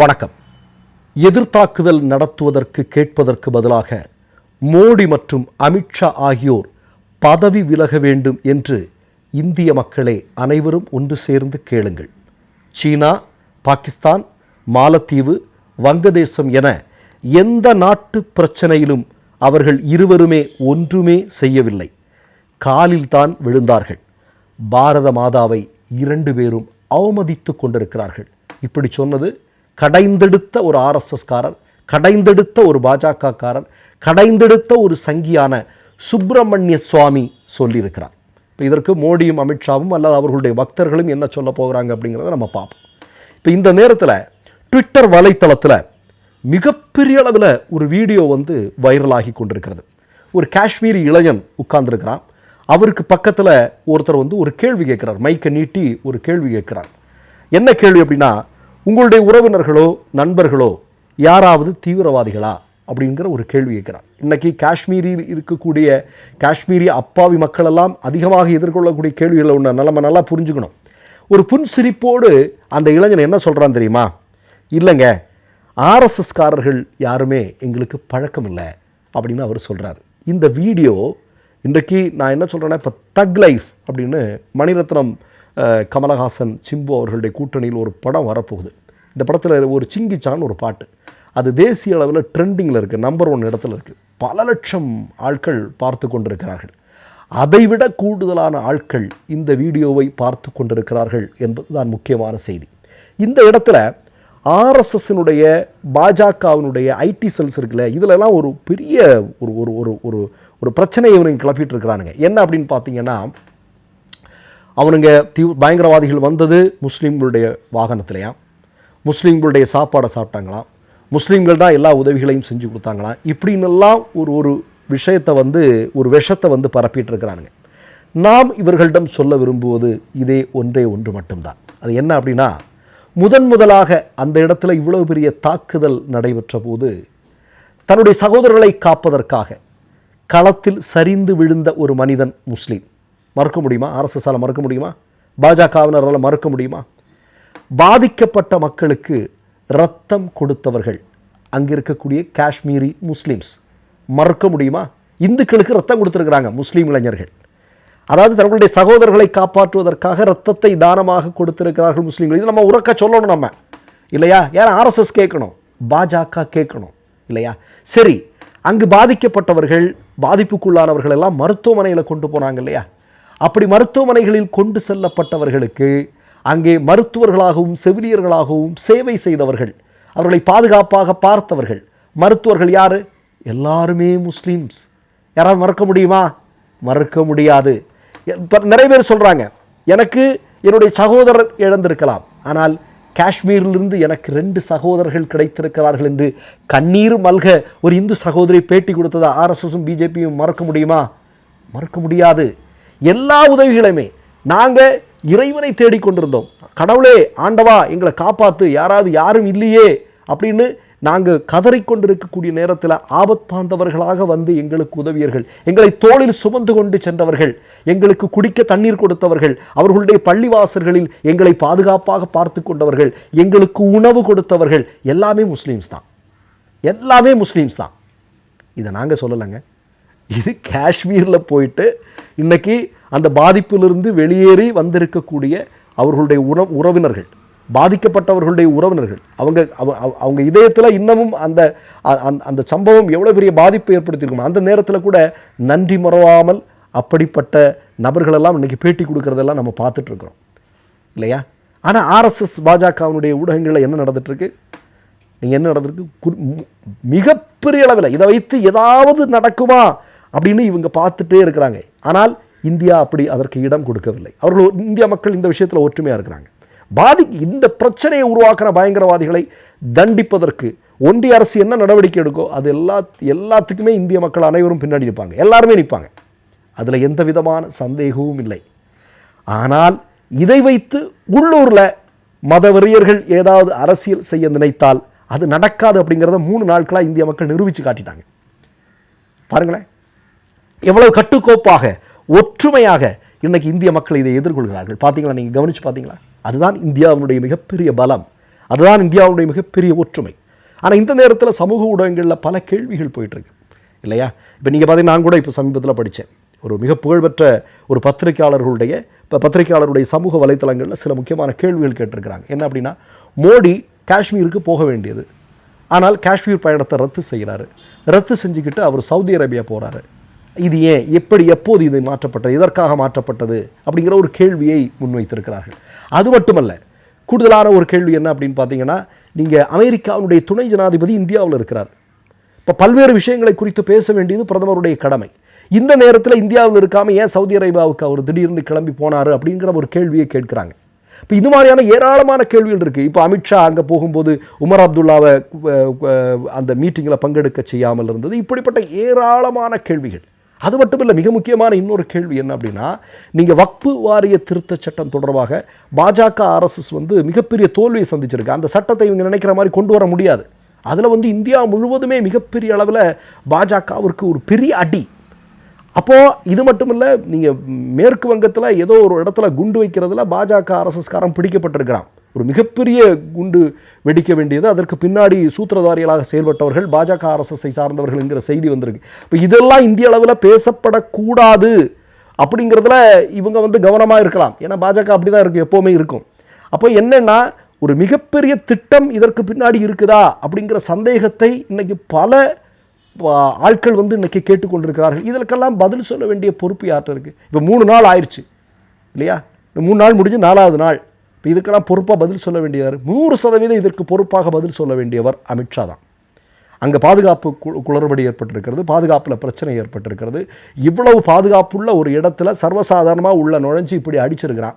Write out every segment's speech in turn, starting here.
வணக்கம். எதிர்த்தாக்குதல் நடத்துவதற்கு கேட்பதற்கு பதிலாக மோடி மற்றும் அமித்ஷா ஆகியோர் பதவி விலக வேண்டும் என்று இந்திய மக்களே அனைவரும் ஒன்று சேர்ந்து கேளுங்கள். சீனா பாகிஸ்தான் மாலத்தீவு வங்கதேசம் என எந்த நாட்டு பிரச்சனையிலும் அவர்கள் இருவருமே ஒன்றுமே செய்யவில்லை. காலில்தான் விழுந்தார்கள். பாரத மாதாவை இரண்டு பேரும் அவமதித்து கொண்டிருக்கிறார்கள். இப்படி சொன்னது கடைந்தெடுத்த ஒரு ஆர்எஸ்எஸ்காரர் கடைந்தெடுத்த ஒரு பாஜகக்காரர் கடைந்தெடுத்த ஒரு சங்கியான சுப்பிரமணிய சுவாமி சொல்லியிருக்கிறார். இப்போ இதற்கு மோடியும் அமித்ஷாவும் அல்லது அவர்களுடைய பக்தர்களும் என்ன சொல்ல போகிறாங்க அப்படிங்கிறத நம்ம பார்ப்போம். இப்போ இந்த நேரத்தில் ட்விட்டர் வலைத்தளத்தில் மிகப்பெரிய அளவில் ஒரு வீடியோ வந்து வைரலாகி கொண்டிருக்கிறது. ஒரு காஷ்மீரி இளைஞன் உட்கார்ந்துருக்கிறான். அவருக்கு பக்கத்தில் ஒருத்தர் வந்து ஒரு கேள்வி கேட்குறார். மைக்கை நீட்டி ஒரு கேள்வி கேட்குறார். என்ன கேள்வி அப்படின்னா உங்களுடைய உறவினர்களோ நண்பர்களோ யாராவது தீவிரவாதிகளா? அப்படிங்கிற ஒரு கேள்வி கேட்குறார். இன்றைக்கி காஷ்மீரில் இருக்கக்கூடிய காஷ்மீரி அப்பாவி மக்களெல்லாம் அதிகமாக எதிர்கொள்ளக்கூடிய கேள்விகளை ஒன்று நம்ம நல்லா புரிஞ்சுக்கணும். ஒரு புன்சிரிப்போடு அந்த இளைஞன் என்ன சொல்கிறான் தெரியுமா? இல்லைங்க ஆர்எஸ்எஸ்காரர்கள் யாருமே எங்களுக்கு பழக்கம் இல்லை அப்படின்னு அவர் சொல்கிறார் இந்த வீடியோ இன்றைக்கு நான் என்ன சொல்கிறேன்னா இப்போ தக் லைஃப் அப்படின்னு மணிரத்னம் கமலஹாசன் சிம்பு அவர்களுடைய கூட்டணியில் ஒரு படம் வரப்போகுது. இந்த படத்தில் ஒரு சிங்கிச்சான் ஒரு பாட்டு. அது தேசிய அளவில் ட்ரெண்டிங்கில் இருக்குது நம்பர் ஒன் இடத்துல இருக்குது பல லட்சம் ஆட்கள் பார்த்து கொண்டிருக்கிறார்கள். அதைவிட கூடுதலான ஆட்கள் இந்த வீடியோவை பார்த்து கொண்டிருக்கிறார்கள் என்பது தான் முக்கியமான செய்தி. இந்த இடத்துல ஆர்எஸ்எஸ்னுடைய பாஜகவினுடைய ஐடி செல்ஸ் இருக்குல்ல இதிலெல்லாம் ஒரு பெரிய ஒரு ஒரு ஒரு ஒரு ஒரு பிரச்சனையை இவனுங்க கிளப்பிட்டு இருக்கிறானுங்க. என்ன அப்படின்னு பார்த்தீங்கன்னா அவனுங்க தீ பயங்கரவாதிகள் வந்தது முஸ்லீம்களுடைய வாகனத்திலையா? முஸ்லீம்களுடைய சாப்பாடை சாப்பிட்டாங்களாம்? முஸ்லீம்கள் தான் எல்லா உதவிகளையும் செஞ்சு கொடுத்தாங்களாம்? இப்படின்னெல்லாம் ஒரு ஒரு விஷயத்தை வந்து ஒரு விஷத்தை வந்து பரப்பிட்டு இருக்கிறானுங்க நாம் இவர்களிடம் சொல்ல விரும்புவது இதே ஒன்றே ஒன்று மட்டும்தான். அது என்ன அப்படின்னா முதன் முதலாக அந்த இடத்துல இவ்வளவு பெரிய தாக்குதல் நடைபெற்ற போது தன்னுடைய சகோதரர்களை காப்பதற்காக களத்தில் சரிந்து விழுந்த ஒரு மனிதன் முஸ்லீம். மறுக்க முடியுமா? ஆர்எஸ்எஸ்ஸால் மறுக்க முடியுமா? பாஜகவினரால் மறுக்க முடியுமா? பாதிக்கப்பட்ட மக்களுக்கு ரத்தம் கொடுத்தவர்கள் அங்கே இருக்கக்கூடிய காஷ்மீரி முஸ்லீம்ஸ் மறுக்க முடியுமா? இந்துக்களுக்கு ரத்தம் கொடுத்துருக்குறாங்க முஸ்லீம் இளைஞர்கள். அதாவது தங்களுடைய சகோதரர்களை காப்பாற்றுவதற்காக ரத்தத்தை தானமாக கொடுத்திருக்கிறார்கள் முஸ்லீம்கள். இது நம்ம உறக்க சொல்லணும் நம்ம. இல்லையா? யார் ஆர்எஸ்எஸ் கேட்கணும்? பாஜக கேட்கணும். இல்லையா? சரி அங்கு பாதிக்கப்பட்டவர்கள் பாதிப்புக்குள்ளானவர்கள் எல்லாம் மருத்துவமனையில் கொண்டு போனாங்க இல்லையா? அப்படி மருத்துவமனைகளில் கொண்டு செல்லப்பட்டவர்களுக்கு அங்கே மருத்துவர்களாகவும் செவிலியர்களாகவும் சேவை செய்தவர்கள் அவர்களை பாதுகாப்பாக பார்த்தவர்கள். மருத்துவர்கள் யார்? எல்லாருமே முஸ்லீம்ஸ். யாராவது மறக்க முடியுமா? மறக்க முடியாது. நிறைய பேர் சொல்கிறாங்க எனக்கு என்னுடைய சகோதரர் இழந்திருக்கலாம். ஆனால் காஷ்மீரிலிருந்து எனக்கு ரெண்டு சகோதரர்கள் கிடைத்திருக்கிறார்கள் என்று கண்ணீர் மல்க ஒரு இந்து சகோதரி பேட்டி கொடுத்ததை? ஆர்எஸ்எஸும் பிஜேபியும் மறக்க முடியுமா? மறக்க முடியாது. எல்லா உதவிகளையுமே நாங்கள் இறைவனை தேடிக்கொண்டிருந்தோம் கடவுளே ஆண்டவா எங்களை காப்பாற்று யாராவது யாரும் இல்லையே அப்படின்னு நாங்கள் கதறிக்கொண்டிருக்கக்கூடிய நேரத்தில் ஆபத்பாந்தவர்களாக வந்து எங்களுக்கு உதவியர்கள் எங்களை தோளில் சுமந்து கொண்டு சென்றவர்கள் எங்களுக்கு குடிக்க தண்ணீர் கொடுத்தவர்கள் அவர்களுடைய பள்ளிவாசல்களில் எங்களை பாதுகாப்பாக பார்த்து கொண்டவர்கள் எங்களுக்கு உணவு கொடுத்தவர்கள் எல்லாமே முஸ்லீம்ஸ் தான். எல்லாமே முஸ்லீம்ஸ் தான். இதை நாங்கள் சொல்லலைங்க. இது காஷ்மீரில் போயிட்டு இன்னைக்கு அந்த பாதிப்பிலிருந்து வெளியேறி வந்திருக்கக்கூடிய அவர்களுடைய உற உறவினர்கள் பாதிக்கப்பட்டவர்களுடைய உறவினர்கள். அவங்க அவங்க இதயத்தில் இன்னமும் அந்த அந்த- சம்பவம் எவ்வளோ பெரிய பாதிப்பை ஏற்படுத்தியிருக்கும் அந்த நேரத்தில் கூட நன்றி மறவாமல் அப்படிப்பட்ட நபர்களெல்லாம் இன்றைக்கி பேட்டி கொடுக்குறதெல்லாம் நம்ம பார்த்துட்ருக்குறோம். இல்லையா? ஆனால் ஆர்எஸ்எஸ் பாஜகவினுடைய ஊடகங்களில் என்ன நடந்துகிட்ருக்கு நீங்கள் என்ன நடந்திருக்கு? மிகப்பெரிய அளவில் இதை வைத்து ஏதாவது நடக்குமா? அப்படின்னு இவங்க பார்த்துட்டே இருக்கிறாங்க. ஆனால் இந்தியா அப்படி அதற்கு இடம் கொடுக்கவில்லை. அவர்கள் இந்தியா இந்திய மக்கள் இந்த விஷயத்தில் ஒற்றுமையாக இருக்கிறாங்க. பாதி இந்த பிரச்சனையை உருவாக்குற பயங்கரவாதிகளை தண்டிப்பதற்கு ஒன்றிய அரசு என்ன நடவடிக்கை எடுக்கோ அது எல்லா எல்லாத்துக்குமே இந்திய மக்கள் அனைவரும் பின்னாடி நிற்பாங்க. எல்லாருமே நிற்பாங்க. அதில் எந்த விதமான சந்தேகமும் இல்லை. ஆனால் இதை வைத்து உள்ளூரில் மதவெறியர்கள் ஏதாவது அரசியல் செய்ய நினைத்தால் அது நடக்காது அப்படிங்கிறத மூணு நாட்களாக இந்திய மக்கள் நிரூபித்து காட்டிட்டாங்க. பாருங்களேன். எவ்வளவு கட்டுக்கோப்பாக ஒற்றுமையாக இன்றைக்கி இந்திய மக்கள் இதை எதிர்கொள்கிறார்கள். பார்த்தீங்களா நீங்கள் கவனிச்சு பார்த்தீங்களா அதுதான் இந்தியாவினுடைய மிகப்பெரிய பலம். அதுதான் இந்தியாவுடைய மிகப்பெரிய ஒற்றுமை. ஆனால் இந்த நேரத்தில் சமூக ஊடகங்களில் பல கேள்விகள் போயிட்டுருக்கு. இல்லையா? இப்போ நீங்கள் பார்த்தீங்கன்னா நான் கூட இப்போ சமீபத்தில் படித்தேன் ஒரு மிக புகழ்பெற்ற ஒரு பத்திரிகையாளர்களுடைய இப்போ பத்திரிகையாளருடைய சமூக வலைத்தளங்களில் சில முக்கியமான கேள்விகள் கேட்டிருக்கிறாங்க. என்ன அப்படின்னா மோடி காஷ்மீருக்கு போக வேண்டியது. ஆனால் காஷ்மீர் பயணத்தை ரத்து செய்கிறாரு ரத்து செஞ்சுக்கிட்டு அவர் சவுதி அரேபியா போகிறாரு இது ஏன்? எப்படி எப்போது இது மாற்றப்பட்டது? எதற்காக மாற்றப்பட்டது? அப்படிங்கிற ஒரு கேள்வியை முன்வைத்திருக்கிறார்கள். அது மட்டுமல்ல கூடுதலான ஒரு கேள்வி என்ன அப்படின்னு பார்த்தீங்கன்னா நீங்கள் அமெரிக்காவுடைய துணை ஜனாதிபதி இந்தியாவில் இருக்கிறார். இப்போ பல்வேறு விஷயங்களை குறித்து பேச வேண்டியது பிரதமருடைய கடமை. இந்த நேரத்தில் இந்தியாவில் இருக்காமல் ஏன் சவுதி அரேபியாவுக்கு அவர் திடீர்னு கிளம்பி போனார் அப்படிங்கிற ஒரு கேள்வியை கேட்குறாங்க. இப்போ இது மாதிரியான ஏராளமான கேள்விகள் இருக்குது இப்போ அமித்ஷா அங்கே போகும்போது உமர் அப்துல்லாவை அந்த மீட்டிங்கில் பங்கெடுக்க செய்யாமல் இருந்தது. இப்படிப்பட்ட ஏராளமான கேள்விகள். அது மட்டும் இல்லை மிக முக்கியமான இன்னொரு கேள்வி என்ன அப்படின்னா நீங்கள் வக்பு வாரிய திருத்த சட்டம் தொடர்பாக பாஜக ஆர்எஸ்எஸ் வந்து மிகப்பெரிய தோல்வியை சந்திச்சிருக்கு. அந்த சட்டத்தை இவங்க நினைக்கிற மாதிரி கொண்டு வர முடியாது. அதில் வந்து இந்தியா முழுவதுமே மிகப்பெரிய அளவில் பாஜகவிற்கு ஒரு பெரிய அடி. அப்போது இது மட்டும் இல்லை நீங்கள் மேற்கு வங்கத்தில் ஏதோ ஒரு இடத்துல குண்டு வைக்கிறதுல பாஜக ஆர்எஸ்எஸ்காரன் பிடிக்கப்பட்டிருக்கிறான் ஒரு மிகப்பெரிய குண்டு வெடிக்க வேண்டியது. அதற்கு பின்னாடி சூத்திரதாரிகளாக செயல்பட்டவர்கள் பாஜக ஆர்எஸ்எஸ்ஐ சார்ந்தவர்கள் என்கிற செய்தி வந்திருக்கு. இப்போ இதெல்லாம் இந்திய அளவில் பேசப்படக்கூடாது அப்படிங்கிறதுல இவங்க வந்து கவனமாக இருக்கலாம். ஏன்னா பாஜக அப்படி தான் இருக்கும் எப்போவுமே இருக்கும். அப்போ என்னென்னா ஒரு மிகப்பெரிய திட்டம் இதற்கு பின்னாடி இருக்குதா அப்படிங்கிற சந்தேகத்தை இன்றைக்கி பல ஆட்கள் வந்து இன்னைக்கு கேட்டுக்கொண்டிருக்கிறார்கள். இதற்கெல்லாம் பதில் சொல்ல வேண்டிய பொறுப்பு யார்கிட்ட இருக்குது இப்போ மூணு நாள் ஆயிடுச்சு இல்லையா? இந்த மூணு நாள் முடிஞ்சு நாலாவது நாள். இப்போ இதுக்கெல்லாம் பொறுப்பாக பதில் சொல்ல வேண்டியவர் நூறு சதவீதம் இதற்கு பொறுப்பாக பதில் சொல்ல வேண்டியவர் அமித்ஷா தான். அங்கே பாதுகாப்பு கு- குளறுபடி ஏற்பட்டிருக்கிறது பாதுகாப்பில் பிரச்சனை ஏற்பட்டிருக்கிறது. இவ்வளவு பாதுகாப்புள்ள ஒரு இடத்துல சர்வசாதாரணமாக உள்ள நுழைஞ்சு இப்படி அடிச்சிருக்கிறான்.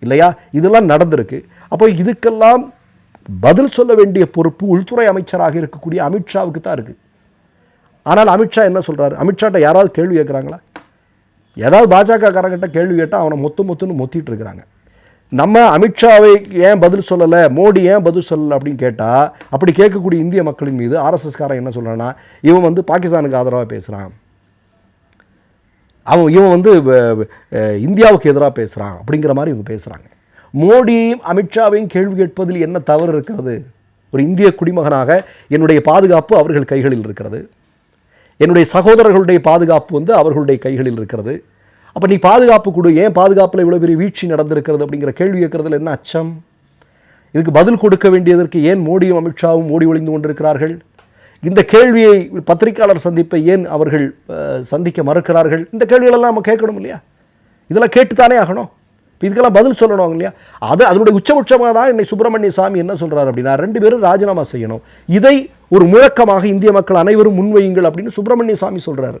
இல்லையா? இதெல்லாம் நடந்திருக்கு. அப்போ இதுக்கெல்லாம் பதில் சொல்ல வேண்டிய பொறுப்பு உள்துறை அமைச்சராக இருக்கக்கூடிய அமித்ஷாவுக்கு தான் இருக்குது ஆனால் அமித்ஷா என்ன சொல்கிறாரு அமித்ஷாட்ட யாராவது கேள்வி கேட்குறாங்களா? ஏதாவது பாஜக காரங்கிட்ட கேள்வி கேட்டால் அவனை மொத்து மொத்துன்னு மொத்திட்டு இருக்கிறாங்க. நம்ம அமித்ஷாவை ஏன் பதில் சொல்லலை மோடி ஏன் பதில் சொல்லலை அப்படின்னு கேட்டால் அப்படி கேட்கக்கூடிய இந்திய மக்களின் மீது ஆர்எஸ்எஸ்காரன் என்ன சொல்கிறான்னா இவன் வந்து பாகிஸ்தானுக்கு ஆதரவாக பேசுகிறான் அவன் இவன் வந்து வ- இந்தியாவுக்கு எதிராக பேசுகிறான் அப்படிங்கிற மாதிரி இவங்க பேசுகிறாங்க மோடியும் அமித்ஷாவையும் கேள்வி கேட்பதில் என்ன தவறு இருக்கிறது? ஒரு இந்திய குடிமகனாக என்னுடைய பாதுகாப்பு அவர்கள் கைகளில் இருக்கிறது. என்னுடைய சகோதரர்களுடைய பாதுகாப்பு வந்து அவர்களுடைய கைகளில் இருக்கிறது. அப்போ நீ பாதுகாப்பு கொடு. ஏன் பாதுகாப்பில் இவ்வளோ பெரிய வீழ்ச்சி நடந்திருக்கிறது அப்படிங்கிற கேள்வி கேட்கறதுல என்ன அச்சம்? இதுக்கு பதில் கொடுக்க வேண்டியதற்கு ஏன் மோடியும் அமித்ஷாவும் ஓடி ஒளிந்து கொண்டிருக்கிறார்கள்? இந்த கேள்வியை பத்திரிகையாளர் சந்திப்பை ஏன் அவர்கள் சந்திக்க மறுக்கிறார்கள்? இந்த கேள்விகளெல்லாம் நம்ம கேட்கணும் இல்லையா? இதெல்லாம் கேட்டுத்தானே ஆகணும். இப்போ இதுக்கெல்லாம் பதில் சொல்லணும் இல்லையா? அது அதனுடைய உச்சபட்சமாக தான் என்னை சுப்பிரமணிய சாமி என்ன சொல்கிறார் அப்படின்னா ரெண்டு பேரும் ராஜினாமா செய்யணும். இதை ஒரு முழக்கமாக இந்திய மக்கள் அனைவரும் முன்வையுங்கள் அப்படின்னு சுப்பிரமணிய சாமி சொல்கிறாரு